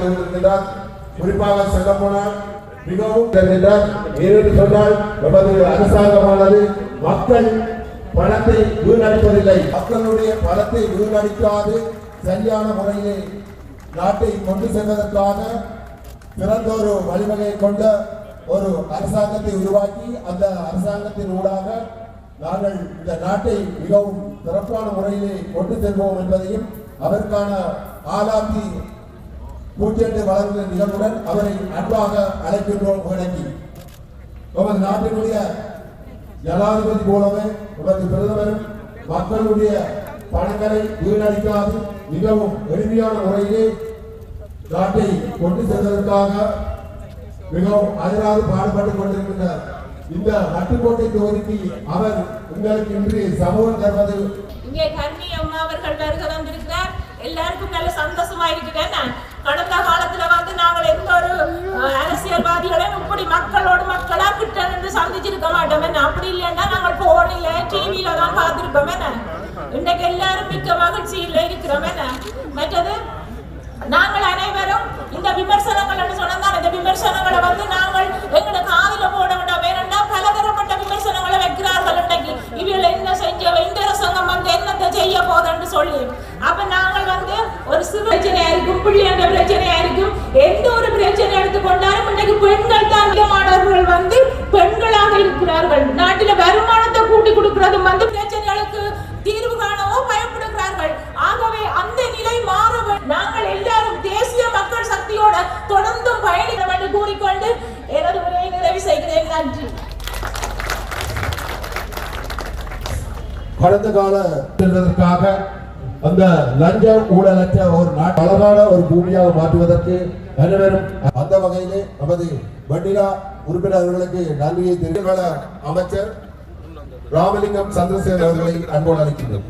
இருக்கின்றார் குறிப்பாக சொல்ல போனால் மிகவும் இருக்கின்றார் ஏனென்று சொன்னால் நமது அரசாங்கமானது மக்கள் பணத்தை வீணடிப்பதில்லை. மக்களுடைய பணத்தை வீணடிக்காது. சரியான முறையில் நாட்டை கொண்டு செல்வதற்காக சிறந்த ஒரு வழிவகையை கொண்ட ஒரு அரசாங்கத்தை உருவாக்கி அந்த அரசாங்கத்தின் ஊடாக நாங்கள் இந்த நாட்டை மிகவும் சிறப்பான முறையிலே கொண்டு செல்வோம் என்பதையும் அதற்கான ஆலாத்தி பூச்செண்டு வளர்ந்த நிலவுடன் அவரை அன்பாக அழைக்கின்றோம் வழங்கி நமது நாட்டினுடைய ஜனாதிபதி போலவே நமது பிரதமரும் மக்களுடைய பணங்களை வீணடிக்காது மிகவும் எளிமையான முறையிலே நாட்டை கொண்டு செல்வதற்காக மிகவும் அதிராது பாடுபட்டுக் கொண்டிருக்கின்ற இந்த வட்டுக்கோட்டை தொகுதிக்கு அவர் உங்களுக்கு இன்று சமூகம் தருவது. இங்கே கர்ணி அம்மா அவர்கள் வருக வந்திருக்கிறார் எல்லாருக்கும் நல்ல சந்தோஷமா இருக்கிறேன் கடந்த காலத்துல வந்து நாங்கள் எந்த ஒரு அரசியல்வாதிகளையும் இப்படி மக்களோடு மக்களா கிட்ட நின்று சந்திச்சிருக்க மாட்டோமே. அப்படி இல்லைன்னா நாங்கள் போனில டிவியில தான் பார்த்திருப்போம். இன்னைக்கு இன்றைக்கு எல்லாரும் மிக்க மகிழ்ச்சியில் இருக்கிறோமே. மற்றது நாங்கள் அனைவரும் இந்த விமர்சன வந்து பிரச்சனையா இருக்கும் பிள்ளைங்க பிரச்சனையா இருக்கும் எந்த ஒரு பிரச்சனை எடுத்துக்கொண்டாலும் இன்னைக்கு பெண்கள் தான் அதிகமானவர்கள் வந்து பெண்களாக இருக்கிறார்கள். நாட்டில வருமானத்தை கூட்டி கொடுக்கிறதும் வந்து பிரச்சனைகளுக்கு தீர்வு காணவோ பயப்படுகிறார்கள். ஆகவே அந்த நிலை மாற நாங்கள் எல்லாரும் தேசிய மக்கள் சக்தியோட தொடர்ந்தும் பயணிக்கிறோம் என்று கூறிக்கொண்டு எனது உரையை நிறைவு செய்கிறேன். நன்றி. கடந்த கால செல்வதற்காக அந்த லஞ்ச ஊழலற்ற ஒரு நாட்டு அழகான ஒரு பூமியாக மாற்றுவதற்கு அனைவரும் அந்த வகையிலே நமது வண்டிலா உறுப்பினர்களுக்கு நன்றியை தெரிவிக்க அமைச்சர் ராமலிங்கம் சந்திரசேகர் அவர்களை அன்போடு அழைக்கின்றோம்.